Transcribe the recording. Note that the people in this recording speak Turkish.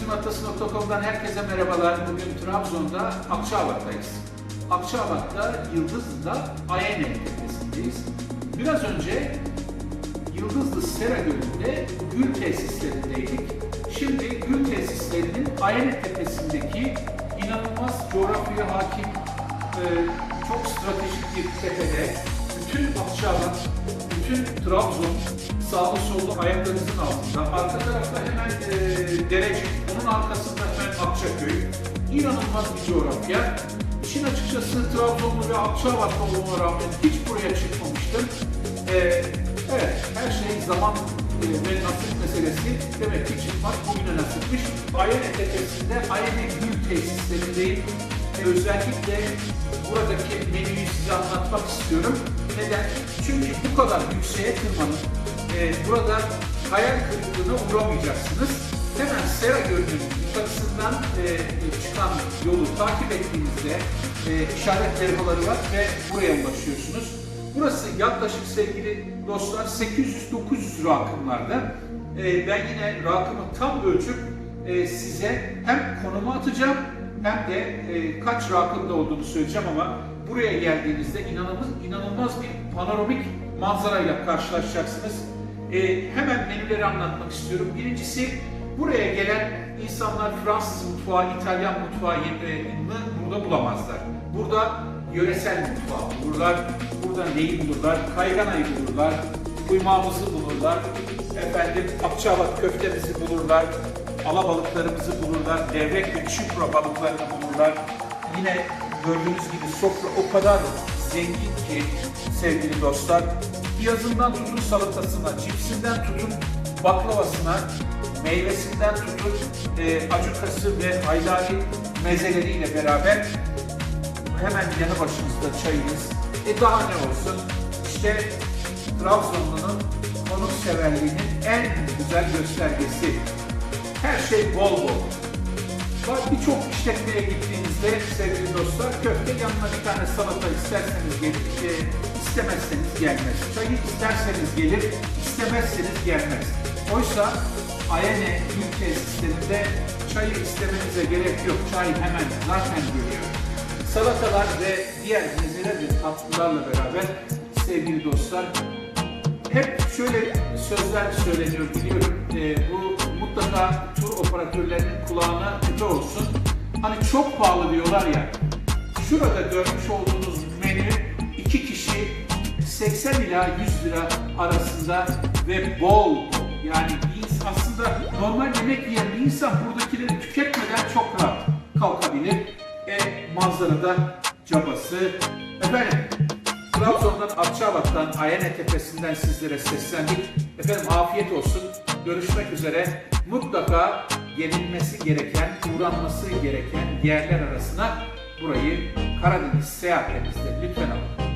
Salata.com'dan herkese merhabalar. Bugün Trabzon'da Akçaabat'tayız. Akçaabat'ta Yıldızlı'da Ayene tepesindeyiz. Biraz önce Yıldızlı Sera Gölü'nde gül tesislerindeydik. Şimdi gül tesislerinin Ayene tepesindeki inanılmaz coğrafyaya hakim, e, çok stratejik bir tepede bütün Akçaabat, bütün Trabzon sağlı sollu ayaklarınızın altında. Arka tarafta hemen e, Derecik, onun arkasında hemen Akçaköy. İnanılmaz bir coğrafya. İşin açıkçası Trabzonlu ve Akçaabatlı olmama rağmen hiç buraya çıkmamıştım. E, evet, her şey zaman e, ve nasip meselesi. Demek ki çıkmak bugüne nasipmiş. Ayene tepesinde Ayene Gül tesislerindeyim. E, özellikle buradaki menüyü size anlatmak istiyorum. Neden? Çünkü bu kadar yükseğe tırmanıp e, burada hayal kırıklığına uğramayacaksınız. Hemen Sera Gölü'nün yukarısından e, çıkan yolu takip ettiğinizde e, işaret levhaları var ve buraya ulaşıyorsunuz. Burası yaklaşık sevgili dostlar 800-900 rakımlarda. E, ben yine rakımı tam ölçüp e, size hem konumu atacağım hem de e, kaç rakımda olduğunu söyleyeceğim ama buraya geldiğinizde inanılmaz, inanılmaz bir panoramik manzarayla karşılaşacaksınız. E, hemen menüleri anlatmak istiyorum. Birincisi buraya gelen insanlar Fransız mutfağı, İtalyan mutfağı yemeğini burada bulamazlar. Burada yöresel mutfağı bulurlar. Burada neyi bulurlar? Kayganayı bulurlar. Kuymağımızı bulurlar. Efendim Akçaabat köftemizi bulurlar. Alabalıklarımızı bulurlar. Levrek ve çupra balıklarını bulurlar. Yine gördüğünüz gibi sofra o kadar zengin ki sevgili dostlar. Piyazından tutun salatasına, cipsinden tutun baklavasına, meyvesinden tutun e, acukası ve haydari mezeleriyle beraber hemen yanı başımızda çayımız. E daha ne olsun? İşte Trabzonlu'nun konukseverliğinin en güzel göstergesi. Her şey bol bol. Birçok işletmeye gittiğinizde sevgili dostlar köfte yanına bir tane salata isterseniz gelir, e, istemezseniz gelmez. Çayı isterseniz gelir, istemezseniz gelmez. Oysa Ayane Gül tesislerinde çayı istemenize gerek yok. Çay hemen zaten geliyor. Salatalar ve diğer mezeler ve tatlılarla beraber sevgili dostlar hep şöyle sözler söyleniyor biliyorum. Ee, bu mutlaka tur operatörlerinin kulağına küpe olsun. Hani çok pahalı diyorlar ya. Şurada görmüş olduğunuz menü iki kişi 80 ila 100 lira arasında ve bol. Yani aslında normal yemek yiyen bir insan buradakileri tüketmeden çok rahat kalkabilir. E manzarada cabası. Efendim Trabzon'dan, Akçabat'tan, Ayane Tepesi'nden sizlere seslendik. Efendim afiyet olsun. Görüşmek üzere. Mutlaka gelinmesi gereken, uğranması gereken yerler arasına burayı Karadeniz seyahatinizde lütfen alın.